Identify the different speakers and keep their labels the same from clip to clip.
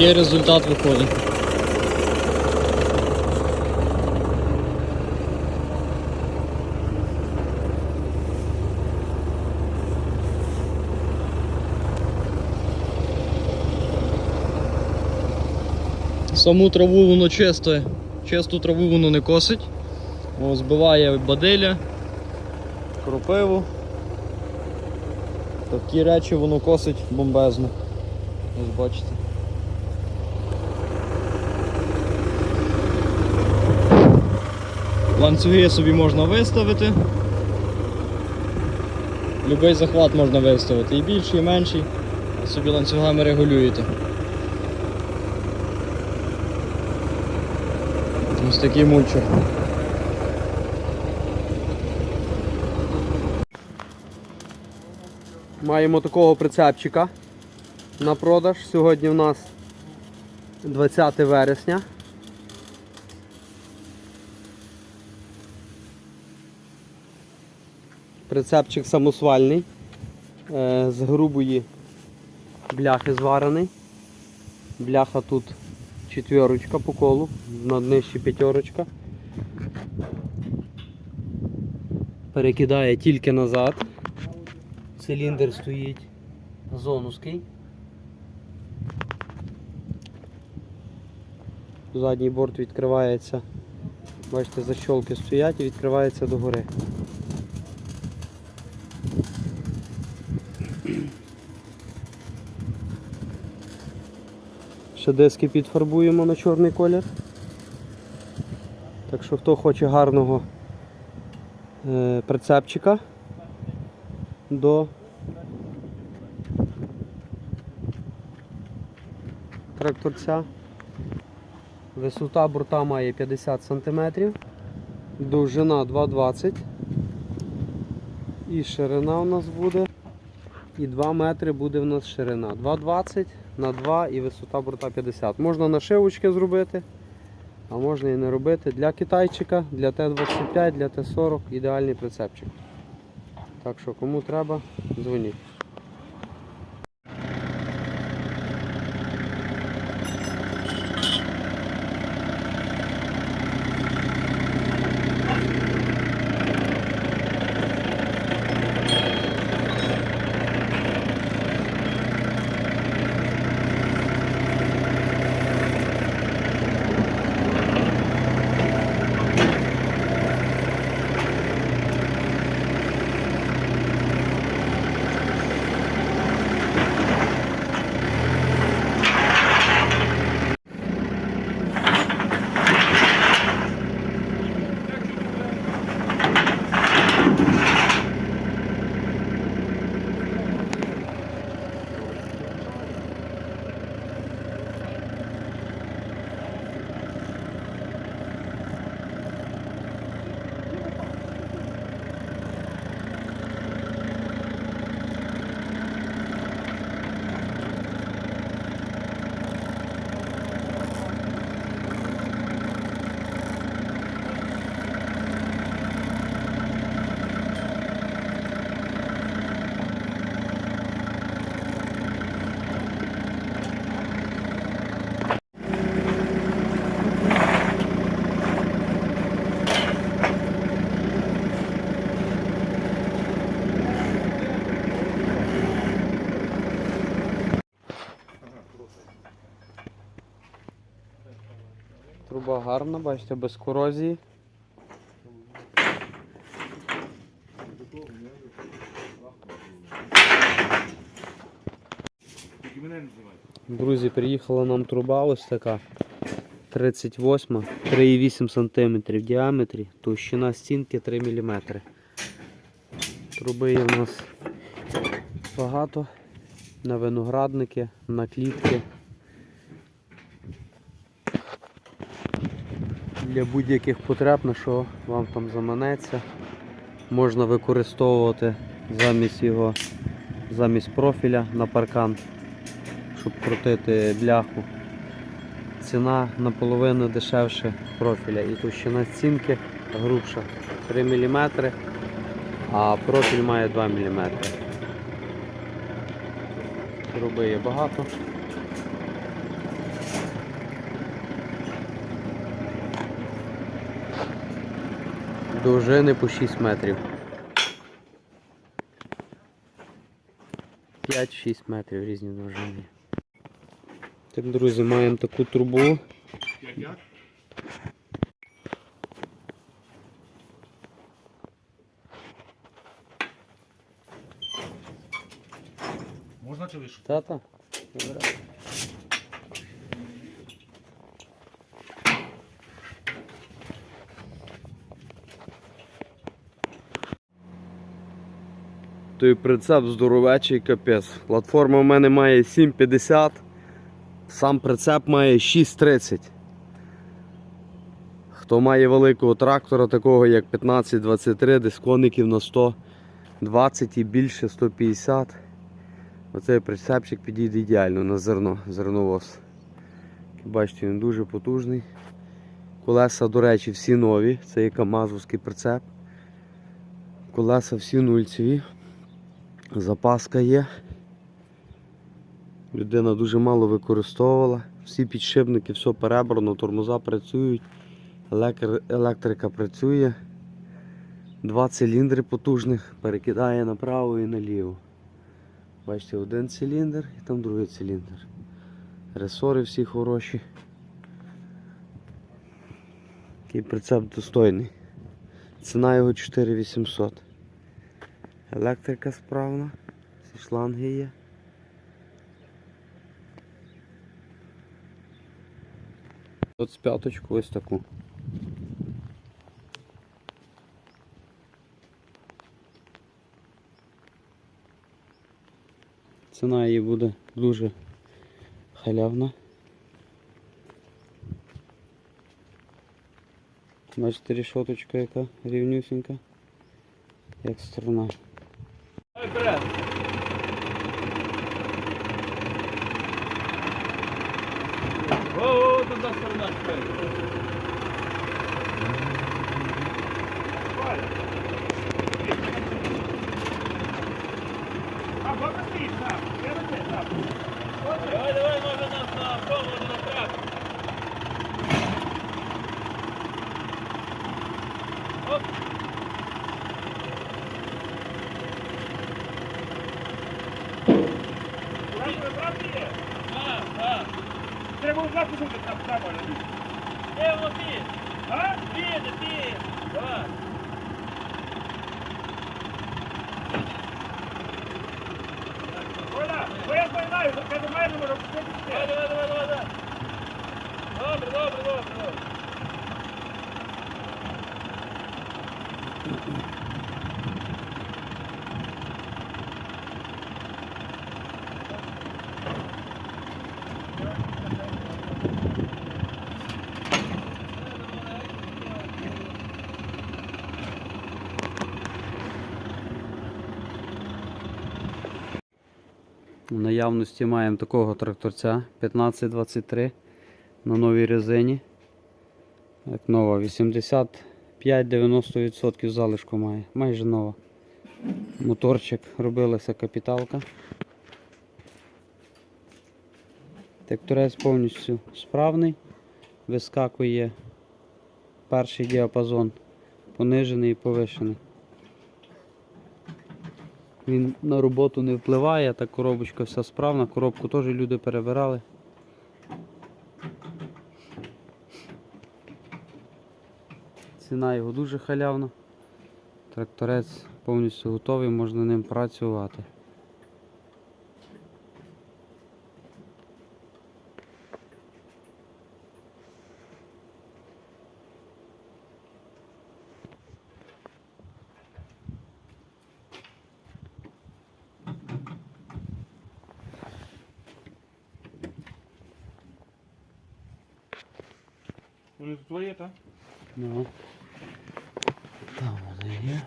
Speaker 1: такий результат виходить. Саму траву воно чисто, чисту траву воно не косить. О, збиває баделя, кропиву. Такі речі воно косить бомбезно. Ось бачите. Ланцюги собі можна виставити. Любий захват можна виставити. І більший, і менший. Собі ланцюгами регулюєте. Ось такий мульчер.
Speaker 2: Маємо такого прицепчика на продаж. Сьогодні в нас 20 вересня. Прицепчик самосвальний, е, з грубої бляхи зварений. Бляха тут четверочка по колу, на днищі п'ятерочка. Перекидає тільки назад. Циліндр стоїть зонуський. Задній борт відкривається. Бачите, защолки стоять і відкривається догори. Ще диски підфарбуємо на чорний колір. Так що хто хоче гарного е, прицепчика до тракторця. Висота борта має 50 см, довжина 2,20 і ширина у нас буде. І 2 метри буде в нас ширина. 2,20 на 2 і висота борта 50. Можна нашивочки зробити, а можна і не робити. Для китайчика, для Т-25, для Т-40 ідеальний прицепчик. Так що кому треба, дзвоніть. Гарна, бачите, без корозії. Друзі, приїхала нам труба ось така. 38, 3,8 см в діаметрі, товщина стінки 3 мм. Труби є в нас багато на виноградники, на клітки. Для будь-яких потреб, на що вам там заманеться, можна використовувати замість його, замість профіля на паркан, щоб крутити бляху. Ціна наполовину дешевше профіля і товщина стінки грубша 3 мм, а профіль має 2 мм. Труби є багато. Довжини по 6 метрів. 5-6 метрів різні довжини. Так, друзі, маємо таку трубу.
Speaker 3: Можна чи лише?
Speaker 2: Тата? Той прицеп здоровечий капець. Платформа в мене має 7,50, сам прицеп має 6,30. Хто має великого трактора, такого як 1523, десь на 120 і більше 150. Оцей прицепчик підійде ідеально на зерно, зерновоз. Бачите, він дуже потужний. Колеса, до речі, всі нові. Це є камазовський прицеп. Колеса всі нульцеві. Запаска є. Людина дуже мало використовувала. Всі підшипники, все перебрано, тормоза працюють, електрика працює. Два циліндри потужних перекидає направо і наліво. Бачите, один циліндр і там другий циліндр. Ресори всі хороші. Такий прицеп достойний. Ціна його 4800. Електрика справна, всі шланги є. От з п'яточку ось таку. Ціна її буде дуже халявна. Бачите, рішоточка яка рівнюсінька, як струна.
Speaker 1: О, туди сторона
Speaker 3: А, бака стоїть, так. Я на це, так.
Speaker 1: Давай, давай, може нас на пробу на трак. Оп.
Speaker 3: Правда, правда є?
Speaker 1: А, а.
Speaker 3: Треба було знати, що ти там саме робиш.
Speaker 1: Де воно ти?
Speaker 3: А?
Speaker 1: Піде, ти. Давай.
Speaker 3: Оля, бо я знаю, що це немає, не можу
Speaker 1: Давай, давай, давай, давай, давай. Добре, добре, добре, добре.
Speaker 2: В наявності маємо такого тракторця 1523 на новій резині. Як нова, 85-90% залишку має, майже нова. Моторчик робилася капіталка. Тракторець повністю справний, вискакує перший діапазон, понижений і повишений. Він на роботу не впливає, та коробочка вся справна, коробку теж люди перебирали. Ціна його дуже халявна. Тракторець повністю готовий, можна ним працювати.
Speaker 3: Вони тут твоє, так?
Speaker 2: Ну. Там вони є.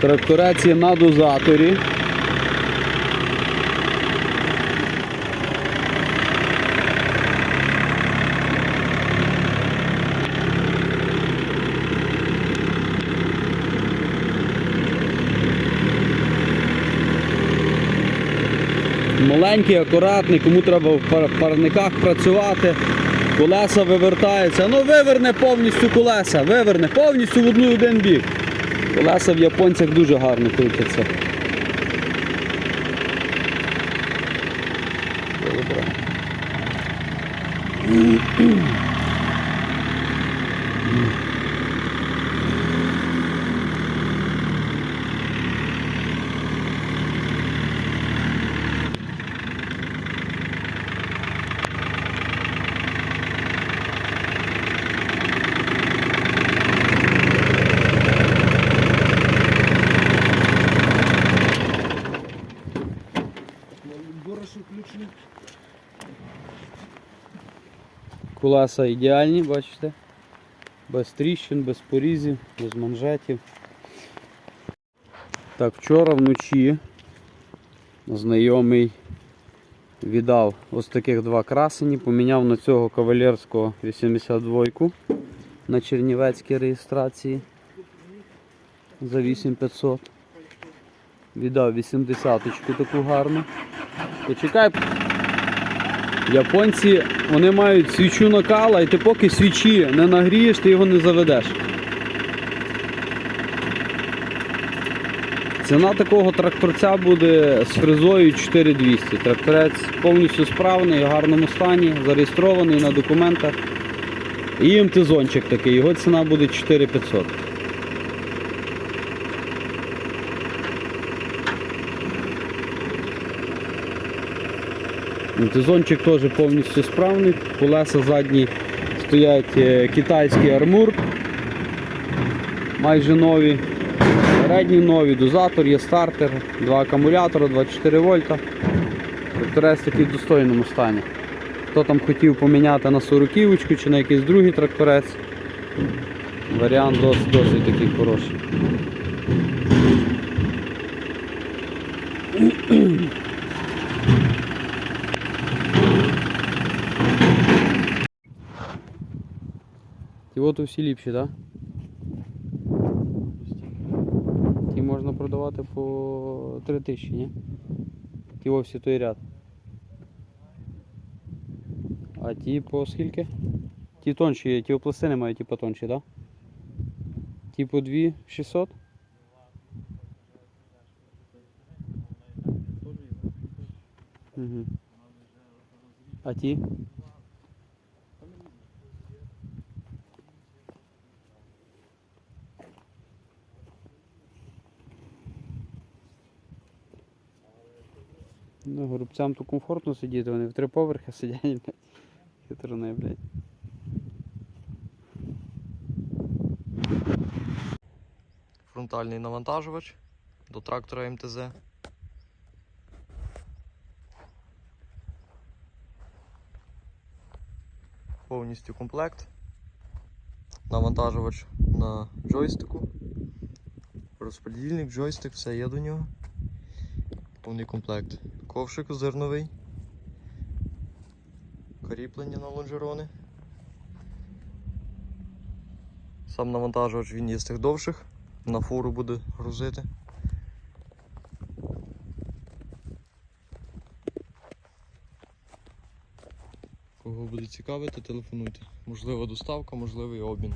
Speaker 2: Тракторець на дозаторі. Маленький, акуратний, кому треба в парниках працювати. Колеса вивертаються. Ну виверне повністю колеса, виверне повністю в одну один бік. Колеса в японцях дуже гарно крутяться. Добре. Колеса ідеальні, бачите? Без тріщин, без порізів, без манжетів. Так, вчора вночі знайомий віддав ось таких два красені, поміняв на цього кавалерського 82-ку на чернівецькій реєстрації за 8500. Віддав 80-ку таку гарну. Почекай, Японці вони мають свічу накала, і ти поки свічі не нагрієш, ти його не заведеш. Ціна такого тракторця буде з фрезою 4200. Тракторець повністю справний, в гарному стані, зареєстрований на документах. І МТЗончик такий, його ціна буде 4500. Антизончик теж повністю справний. Колеса задні стоять е, китайський армур. Майже нові. Передні нові, дозатор, є стартер, два акумулятора, 24 вольта. Тракторець такий в достойному стані. Хто там хотів поміняти на 40 чи на якийсь другий тракторець. Варіант досить, досить такий хороший. Ті от усі ліпші, так? Ті можна продавати по 3 тисячі, ні? Ті всі той ряд. А ті по скільки? Ті тонші, ті пластини мають ті потонші, так? Ті по 2 600? Угу. А ті? Ну, голубцям тут комфортно сидіти, вони в три поверхи сидять, блядь. Хитрони, блядь.
Speaker 1: Фронтальний навантажувач до трактора МТЗ. Повністю комплект. Навантажувач на джойстику. Розподільник, джойстик, все є до нього. Повний комплект. Ковшик зерновий. Кріплення на лонжерони. Сам навантажувач він є з тих довших на фуру буде грузити. Кого буде цікавити, телефонуйте. Можлива доставка, можливий обмін.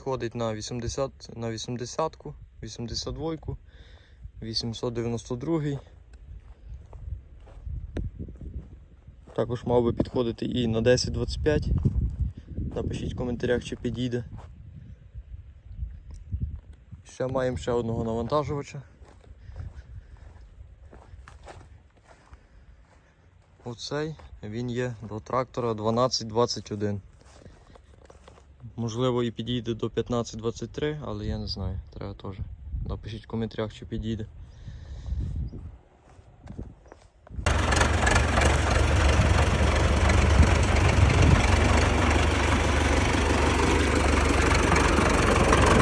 Speaker 1: Підходить на 80, на 80-ку, 82-ку, 892. Також мав би підходити і на 1025. Напишіть в коментарях, чи підійде. Ще маємо ще одного навантажувача. Оцей він є до трактора 1221. Можливо і підійде до 15-23, але я не знаю, треба теж. Напишіть в коментарях, чи підійде.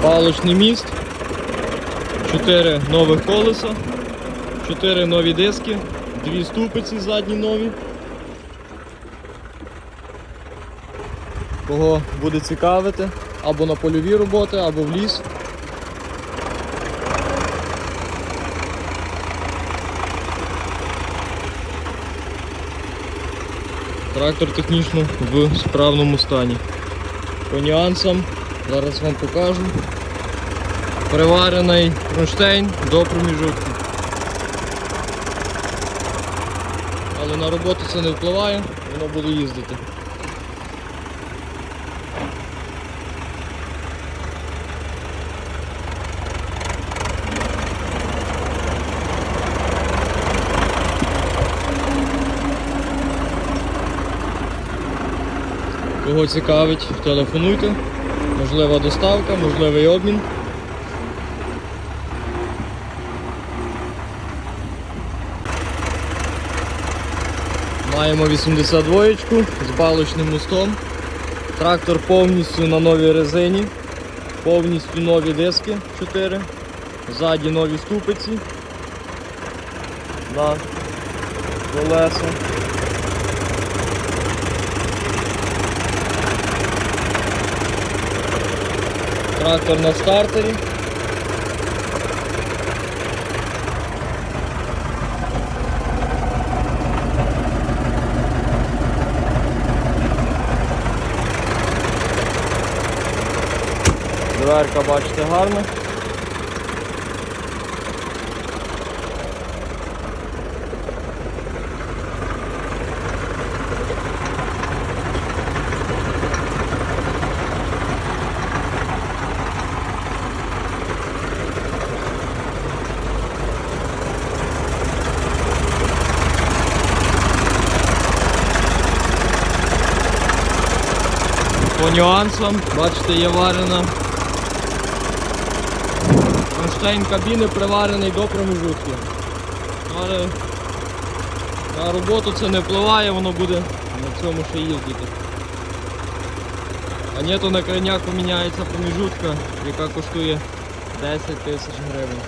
Speaker 1: Балочний міст, 4 нових колеса, 4 нові диски, дві ступиці задні нові. Кого буде цікавити, або на польові роботи, або в ліс. Трактор технічно в справному стані. По нюансам зараз вам покажу. Приварений кронштейн до проміжутки. Але на роботу це не впливає, воно буде їздити. Кого цікавить, телефонуйте. Можлива доставка, можливий обмін. Маємо 82 з балочним мостом. Трактор повністю на новій резині, повністю нові диски 4, ззаді нові ступиці на колеса. Трактор на стартері. Дверка, бачите, гарна. По нюансам, бачите, є варена. Кронштейн кабіни приварений до промежутки. Але на роботу це не впливає, воно буде на цьому ще їздити. А ні, на крайняк поміняється промежутка, яка коштує 10 тисяч гривень.